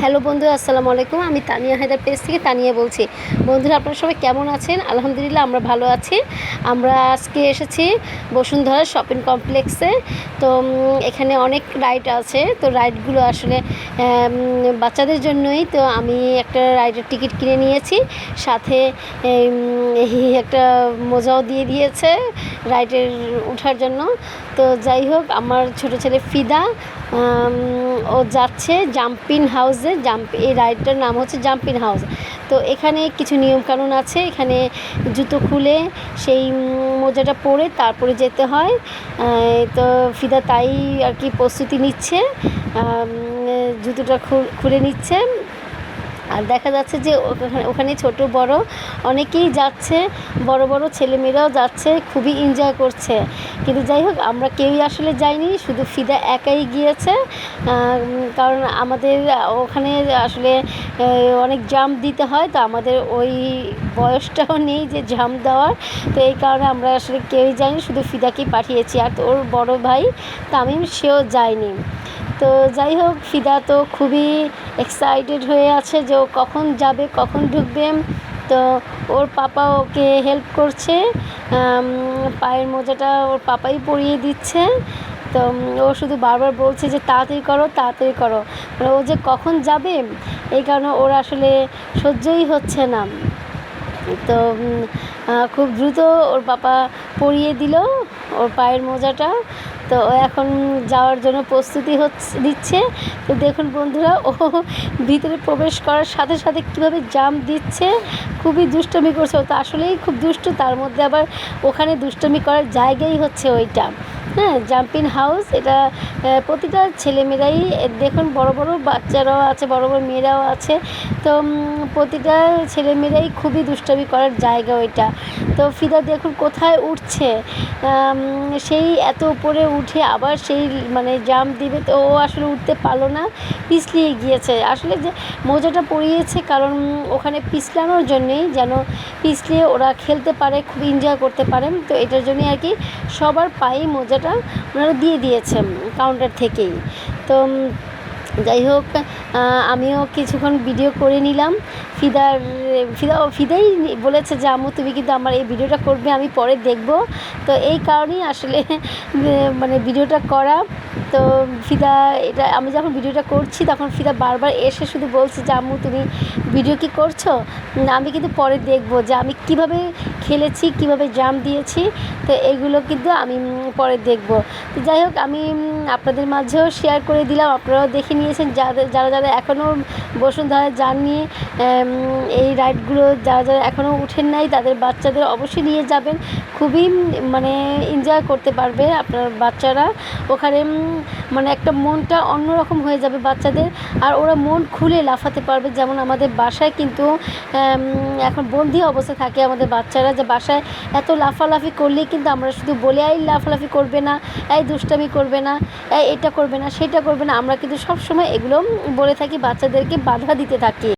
Hello বন্ধু, আসসালামু আলাইকুম। আমি তানিয়া হায়দার পেজ থেকে তানিয়া বলছি। বন্ধুরা, আপনারা সবাই কেমন আছেন? আলহামদুলিল্লাহ, আমরা ভালো আছি। আমরা আজকে এসেছি বসুন্ধরা শপিং কমপ্লেক্সে। তো এখানে অনেক রাইড আছে। তো, রাইডগুলো আসলে বাচ্চাদের জন্যই। তো, আমি একটা রাইডের টিকিট কিনে নিয়েছি। সাথে একটা মোজাও দিয়ে দিয়েছে। রাইডের ওঠার জন্য। তো যাই হোক, আমার ছোট ছেলে ফিদা ও যাচ্ছে জাম্পিং হাউসে। জাম্প এই রাইডটার নাম হচ্ছে জাম্পিং হাউস। তো এখানে কিছু নিয়মকানুন আছে। এখানে জুতো খুলে সেই মোজাটা পরে তারপরে যেতে হয়। তো ফিদা তাই আর কি প্রস্তুতি নিচ্ছে। জুতোটা খুলে নিচ্ছে। আর দেখা যাচ্ছে যে ওখানে ছোট, বড় অনেকেই যাচ্ছে। বড় বড় ছেলেমেয়েরাও যাচ্ছে, খুবই এনজয় করছে। কিন্তু যাই হোক, আমরা কেউই আসলে যাইনি, শুধু ফিদা একাই গিয়েছে। কারণ আমাদের ওখানে আসলে অনেক জাম্প দিতে হয়, তো আমাদের ওই বয়সটাও নেই যে জাম্প দেওয়ার। তো এই কারণে আমরা আসলে কেউই যাইনি, শুধু ফিদাকেই পাঠিয়েছি। আর তো ওর বড় ভাই, তামিম, সেও যায়নি। তো যাই হোক, ফিদা তো খুবই এক্সাইটেড হয়ে আছে যে ও কখন যাবে, কখন ঢুকবে। তো ওর পাপা ওকে হেল্প করছে। পায়ের মোজাটা ওর পাপাই পরিয়ে দিচ্ছে। তো ও শুধু বারবার বলছে যে, তাড়াতাড়ি করো তাড়াতাড়ি করো। মানে ও যে কখন যাবে, এই কারণে ওর আসলে সহ্যই হচ্ছে না। তো খুব দ্রুত ওর পাপা পরিয়ে দিল, ওর পায়ের মোজাটা। তো এখন যাওয়ার জন্য প্রস্তুতি হচ্ছে, দিচ্ছে। তো দেখুন বন্ধুরা, ও ভিতরে প্রবেশ করার সাথে সাথে কীভাবে জাম দিচ্ছে, খুবই দুষ্টমি করছে। ও তো আসলেই খুব দুষ্ট, তার মধ্যে আবার ওখানে দুষ্টমি করার জায়গাই হচ্ছে ওইটা। হ্যাঁ জাম্পিং হাউস এটা প্রতিটা ছেলেমেয়েরাই দেখুন, বড় বড় বাচ্চারাও আছে, বড় বড় মেয়েরাও আছে। তো প্রতিটা ছেলেমেয়েরাই খুবই দুষ্টামি করার জায়গা ওইটা। তো, ফিদা, দেখুন, কোথায় উঠছে? সেই এত উপরে উঠে আবার সেই মানে জাম্প দিবে, তো ও আসলে উঠতে পারল না, পিছলিয়ে গিয়েছে। আসলে যে মজাটা পড়িয়েছে, কারণ ওখানে পিছলানোর জন্যেই যেন পিছলিয়ে ওরা খেলতে পারে, খুব এনজয় করতে পারে। তো, এটার জন্যই আর কি সবার পায়েই মোজাটা ওনারা দিয়ে দিয়েছেন কাউন্টার থেকেই। তো যাই হোক আমিও কিছুক্ষণ ভিডিও করে নিলাম। ফিদার, ফিদা ফিদাই বলেছে যে, আম্মু, তুমি কিন্তু আমার এই ভিডিওটা করবে, আমি পরে দেখব। তো এই কারণেই আসলে মানে ভিডিওটা করা। তো, ফিদা, এটা, আমি যখন ভিডিওটা করছি, তখন ফিদা বারবার এসে শুধু বলছে যে, আম্মু, তুমি ভিডিও কি করছ? আমি কিন্তু পরে দেখব যে, আমি কীভাবে খেলেছি কীভাবে জাম দিয়েছি, তো এগুলো কিন্তু আমি পরে দেখব। তো যাই হোক, আমি আপনাদের মাঝেও শেয়ার করে দিলাম। আপনারাও দেখে নিয়েছেন, যাদের, যারা যারা এখনও বসুন্ধরা যাননি এই রাইডগুলো যারা যারা এখনও উঠেন নাই, তাদের বাচ্চাদের অবশ্যই নিয়ে যাবেন। খুবই মানে এনজয় করতে পারবে আপনার বাচ্চারা। ওখানে মানে একটা মনটা অন্যরকম হয়ে যাবে বাচ্চাদের। আর ওরা মন খুলে লাফাতে পারবে। যেমন আমাদের বাসায় কিন্তু এখন বন্দি অবস্থা থাকে আমাদের বাচ্চারা যে বাসায় এত লাফালাফি করলেই কিন্তু আমরা শুধু বলে, এই লাফালাফি করবে না, এই দুষ্টামি করবে না, এই এটা করবে না, সেটা করবে না। আমরা কিন্তু সব সময় এগুলো বলে থাকি, বাচ্চাদেরকে বাধা দিতে থাকি।